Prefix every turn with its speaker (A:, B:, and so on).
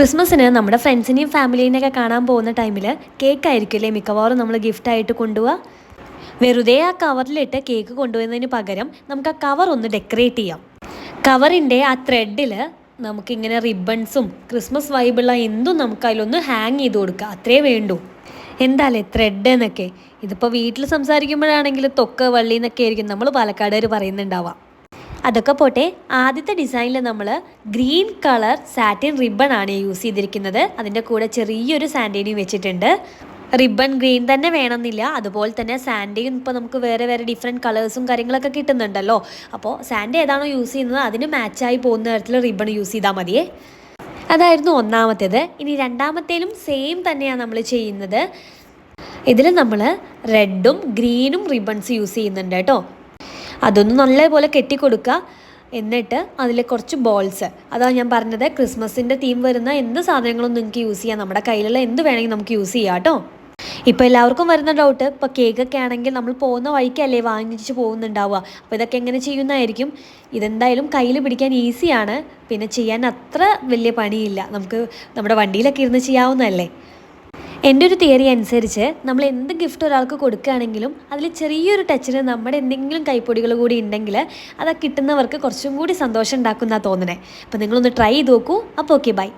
A: ക്രിസ്മസിന് നമ്മുടെ ഫ്രണ്ട്സിനെയും ഫാമിലീനെയൊക്കെ കാണാൻ പോകുന്ന ടൈമിൽ കേക്ക് ആയിരിക്കുമല്ലേ? മിക്കവാറും നമ്മൾ ഗിഫ്റ്റായിട്ട് കൊണ്ടുപോവുക. വെറുതെ ആ കവറിലിട്ട് കേക്ക് കൊണ്ടുപോകുന്നതിന് പകരം നമുക്ക് ആ കവർ ഒന്ന് ഡെക്കറേറ്റ് ചെയ്യാം. കവറിന്റെ ആ ത്രെഡിൽ നമുക്കിങ്ങനെ റിബൺസും ക്രിസ്മസ് വൈബുള്ള എന്തും നമുക്ക് അതിലൊന്ന് ഹാങ് ചെയ്ത് കൊടുക്കുക. അത്രേ വേണ്ടൂ. എന്താല്ലേ ത്രെഡ് എന്നൊക്കെ. ഇതിപ്പോൾ വീട്ടിൽ സംസാരിക്കുമ്പോഴാണെങ്കിൽ തൊക്ക് വള്ളി എന്നൊക്കെ ആയിരിക്കും. നമ്മൾ പാലക്കാടുകാർ പറയുന്നുണ്ടാവാം. അതൊക്കെ പോട്ടെ ആദ്യത്തെ ഡിസൈനിൽ നമ്മൾ ഗ്രീൻ കളർ സാറ്റിൻ റിബൺ ആണ് യൂസ് ചെയ്തിരിക്കുന്നത്. അതിന്റെ കൂടെ ചെറിയൊരു സാൻഡേനിയും വെച്ചിട്ടുണ്ട്. റിബൺ ഗ്രീൻ തന്നെ വേണമെന്നില്ല. അതുപോലെ തന്നെ സാൻഡേയും ഇപ്പോൾ നമുക്ക് വേറെ വേറെ ഡിഫറെന്റ് കളേഴ്സും കാര്യങ്ങളൊക്കെ കിട്ടുന്നുണ്ടല്ലോ. അപ്പോൾ സാൻഡ് ഏതാണോ യൂസ് ചെയ്യുന്നത് അതിന് മാച്ചായി പോകുന്ന തരത്തിൽ റിബൺ യൂസ് ചെയ്താൽ മതിയേ. അതായിരുന്നു ഒന്നാമത്തേത്. ഇനി രണ്ടാമത്തേലും സെയിം തന്നെയാണ് നമ്മൾ ചെയ്യുന്നത്. ഇതിൽ നമ്മൾ റെഡും ഗ്രീനും റിബൺസ് യൂസ് ചെയ്യുന്നുണ്ട് കേട്ടോ. അതൊന്ന് നല്ലപോലെ കെട്ടിക്കൊടുക്കുക. എന്നിട്ട് അതിൽ കുറച്ച് ബോൾസ് അതാണ് ഞാൻ പറഞ്ഞത് ക്രിസ്മസിന്റെ തീം വരുന്ന എന്ത് സാധനങ്ങളും നിങ്ങൾക്ക് യൂസ് ചെയ്യാം. നമ്മുടെ കയ്യിലുള്ള എന്ത് വേണമെങ്കിൽ നമുക്ക് യൂസ് ചെയ്യാം കേട്ടോ. ഇപ്പോൾ എല്ലാവർക്കും വരുന്ന ഡൗട്ട് ഇപ്പോൾ കേക്കൊക്കെ ആണെങ്കിൽ നമ്മൾ പോകുന്ന വഴിക്കല്ലേ വാങ്ങിച്ച് പോകുന്നുണ്ടാവുക. അപ്പോൾ ഇതൊക്കെ എങ്ങനെ ചെയ്യുന്നതായിരിക്കും? ഇതെന്തായാലും കയ്യിൽ പിടിക്കാൻ ഈസിയാണ് പിന്നെ ചെയ്യാൻ അത്ര വലിയ പണിയില്ല. നമുക്ക് നമ്മുടെ വണ്ടിയിലൊക്കെ ഇരുന്ന് ചെയ്യാവുന്നതല്ലേ? എന്റെ ഒരു തിയറി അനുസരിച്ച് നമ്മൾ എന്ത് ഗിഫ്റ്റ് ഒരാൾക്ക് കൊടുക്കുകയാണെങ്കിലും അതിൽ ചെറിയൊരു ടച്ചിന് നമ്മുടെ എന്തെങ്കിലും കൈപ്പൊടികൾ കൂടി ഉണ്ടെങ്കിൽ അത് കിട്ടുന്നവർക്ക് കുറച്ചും കൂടി സന്തോഷം ഉണ്ടാക്കുന്ന തോന്നണേ അപ്പോൾ നിങ്ങളൊന്ന് ട്രൈ ചെയ്ത് നോക്കൂ. അപ്പോൾ ഓക്കെ ബൈ